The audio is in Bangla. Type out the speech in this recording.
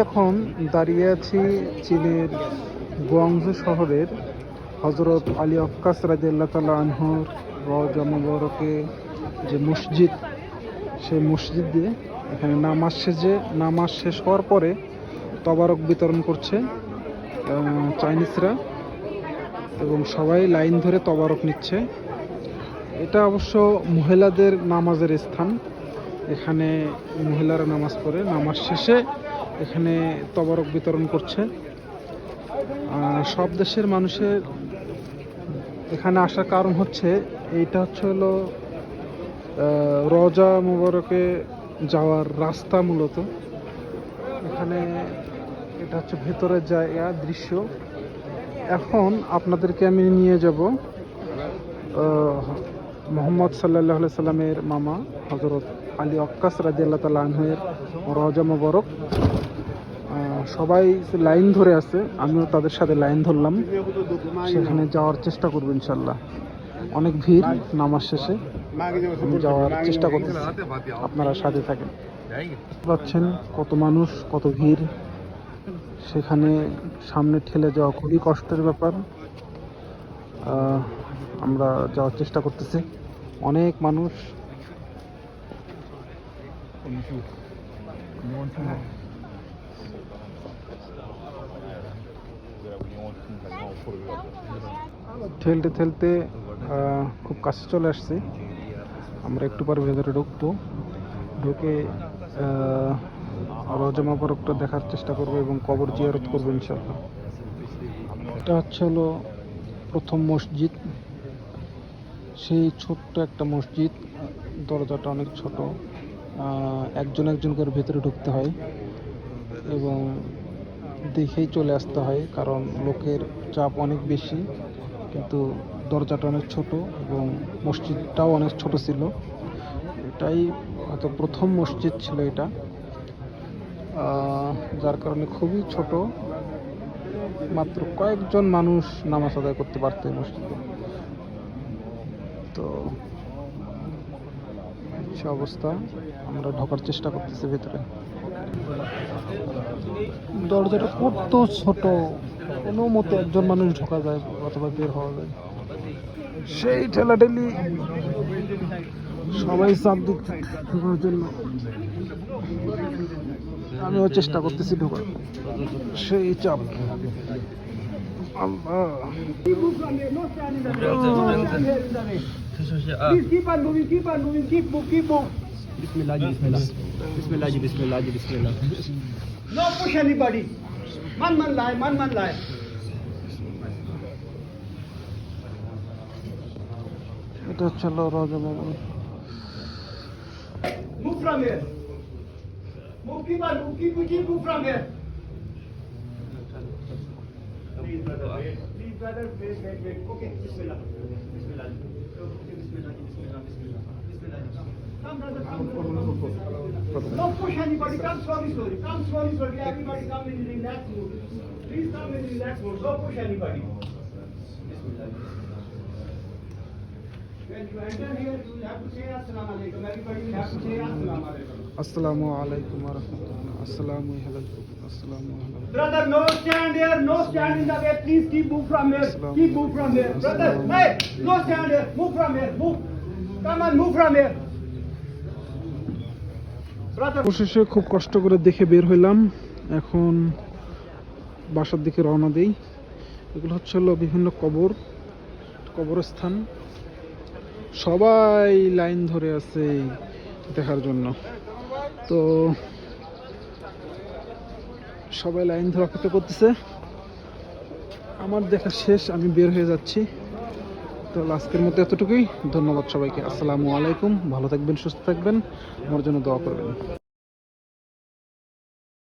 এখন দাঁড়িয়ে আছি চীনের গুয়াংজু শহরের হজরত আলী অক্কাস রাজিয়াল্লাহ তালা আনহর রজা মুবারকে যে মসজিদ, সেই মসজিদ দিয়ে এখানে নামাজ শেষে নামাজ শেষ হওয়ার পরে তবারক বিতরণ করছে চাইনিজরা এবং সবাই লাইন ধরে তবারক নিচ্ছে। এটা অবশ্য মহিলাদের নামাজের স্থান। এখানে মহিলারা নামাজ পড়ে, নামাজ শেষে এখানে তবারক বিতরণ করছে। সব দেশের মানুষের এখানে আসার কারণ হচ্ছে, এইটা হচ্ছে হলো রজা মুবারকে যাওয়ার রাস্তা মূলত। এখানে এটা হচ্ছে ভেতরের জায়গা, দৃশ্য। এখন আপনাদেরকে আমি নিয়ে যাব মোহাম্মদ সাল্লাহ সাল্লামের মামা হজরত আলী অক্কাস রাজিয়াল্লাহ তালা আনহের রজা মোবারক। সবাই লাইন ধরে আছে, আমিও তাদের সাথে লাইন ধরলাম। সেখানে যাওয়ার চেষ্টা করব ইনশাল্লাহ। অনেক ভিড় নামাজ শেষে। আমি যাওয়ার চেষ্টা করতেছি। আপনারা সাথে থাকেন। পাচ্ছেন কত মানুষ, কত ভিড়। সেখানে সামনে ঠেলে যাওয়া খুবই কষ্টের ব্যাপার। আমরা যাওয়ার চেষ্টা করতেছি। অনেক মানুষ। ঠেলতে ঠেলতে খুব কাছে চলে আসছি। আমরা একটু পর ভেতরে ঢুকবো। ঢুকে আহ, রজা মোবারকটা দেখার চেষ্টা করব এবং কবর জিয়ারত করব ইনশাল্লাহ এটা হচ্ছে হলো প্রথম মসজিদ। সেই ছোট্ট একটা মসজিদ। দরজাটা অনেক ছোট। একজন একজন করে ভেতরে ঢুকতে হয়। এবং দেখেই চলে আসতে হয়, কারণ লোকের চাপ অনেক বেশি, কিন্তু দরজাটা অনেক ছোট এবং মসজিদটাও অনেক ছোট ছিল। এটাই হয়তো প্রথম মসজিদ ছিল এটা। যার কারণে খুবই ছোট, মাত্র কয়েকজন মানুষ নামাজ আদায় করতে পারতো এই মসজিদে। তো সে অবস্থা, আমরা ঢোকার চেষ্টা করতেছি ভেতরে। দরজাটা কত ছোট? কোনো মতে একজন মানুষ ঢোকা যায় অথবা বের হওয়া যায়। সেই ঠেলাঠেলি সবাই চাপ দিচ্ছে ঢোকার জন্য। আমিও চেষ্টা করতেছি ঢোকার। সেই চাপ। আল্লাহ। Please keep on moving, keep on moving, keep move, keep move. Bismillah, ji, bismillah. Bismillah, ji, bismillah, ji, bismillah. No push anybody. Man man lie, man man lie. এটা হচ্ছে হলো Raja Babu Move from here. Move, keep on, move, keep, keep move from here. Please, brother, wait. Please, brother, wait, wait, wait. Okay, bismillah. Bismillah. Don't push anybody. Come slowly, slowly. Come slowly, slowly. Everybody come in relaxed mood. Please come in relaxed mood. Don't push anybody. When you enter here, you have to say Assalamu alaikum. Everybody will have to say Assalamu alaikum. Assalamu alaikum wa rahmatullah. Assalamu alaikum. Assalamu alaikum. Brother, no stand here. No stand in the way. Please keep move from here. Keep move from here. Brother, hey, no stand here. Move from here. Move. Come on, move from here. অবশেষে খুব কষ্ট করে দেখে বের হইলাম। এখন বাসার দিকে রওনা দেই। এগুলো হচ্ছে হলো বিভিন্ন কবর, কবরস্থান। সবাই লাইন ধরে আছে দেখার জন্য। তো সবাই লাইন ধরে অপেক্ষা করতেছে। আমার দেখা শেষ, আমি বের হয়ে যাচ্ছি। তো আজকের মধ্যে এতটুকুই। ধন্যবাদ সবাইকে। আসসালামু আলাইকুম। ভালো থাকবেন, সুস্থ থাকবেন। আমার জন্য দোয়া করবেন।